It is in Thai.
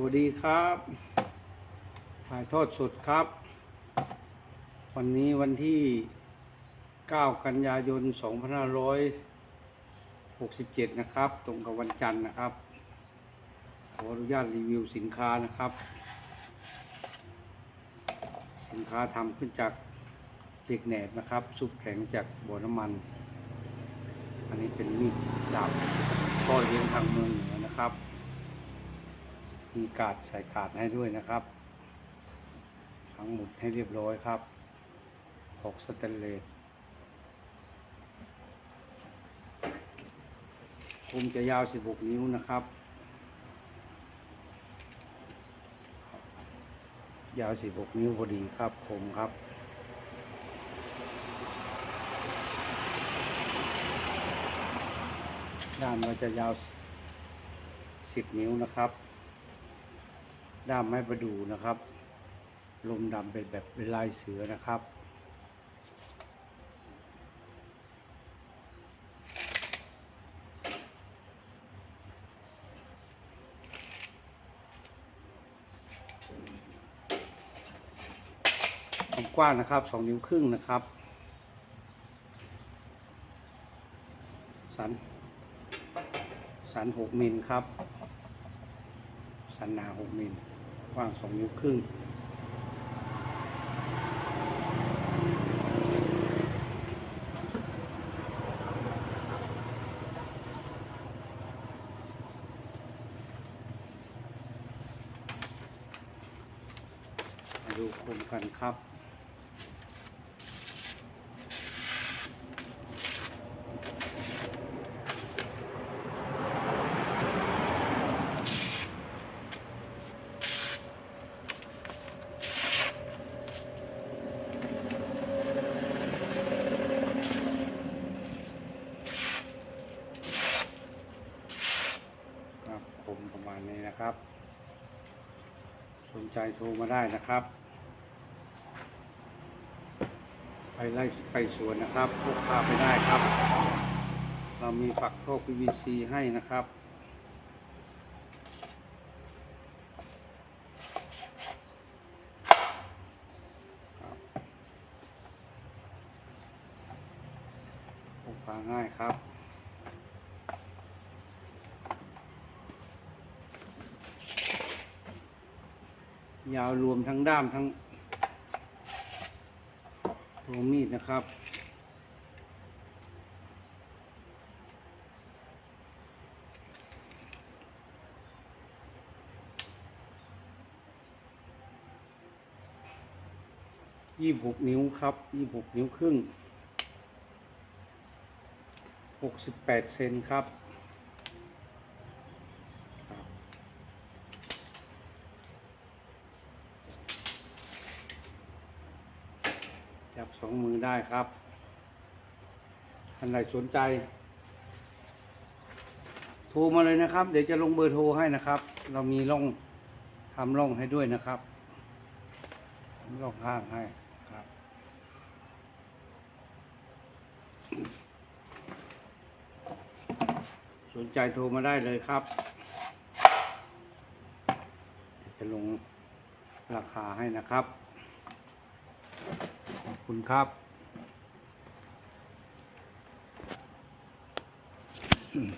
วัสดีครับ ถ่ายทอดสดครับ วันนี้วันที่ 9 กันยายน 2567 นะครับ ตรงกับวันจันทร์นะครับ ขออนุญาตรีวิวสินค้านะครับ สินค้าทำขึ้นจากเหล็กแหนบนะครับ ซุปแข็งจากบ่อน้ำมัน อันนี้เป็นมีดดาบพ่อเลี้ยงทางเมืองเหนือนะครับ มีกาดใส่กาดให้ด้วยนะครับ ทั้งหมดให้เรียบร้อยครับหกสแตนเลสคมจะยาว16นิ้วนะครับ ยาว16นิ้วพอดีครับคมครับด้ามเราจะยาว 10 นิ้วนะครับ ด้ามไม้ประดูนะครับ ลมดำเป็นแบบเป็นลายเสือนะครับความกว้างนะครับสองนิ้วครึ่งนะครับ สัน สันหกมิลครับ สันหนาหกมิล กว้างสองนิ้วครึ่งมาดูคมกันครับ ครับคมประมาณนี้นะครับ สนใจโทรมาได้นะครับ ไปไล่ไปสวนนะครับพกพาไปได้ครับ เรามีฝักโทษ PVC ให้นะครับครับพกพาง่ายครับ ยาวรวมทั้งด้ามทั้งตัวมีดนะครับ ยี่หกนิ้วครับยี่หกนิ้วครึ่งหกสิบแปดเซนครับครับ จับสองมือได้ครับท่านใดสนใจ โทรมาเลยนะครับ เดี๋ยวจะลงเบอร์โทรให้นะครับ เรามีร่องทำร่องให้ด้วยนะครับร่องข้างให้ครับสนใจโทรมาได้เลยครับ จะลงราคาให้นะครับ คุณครับอืม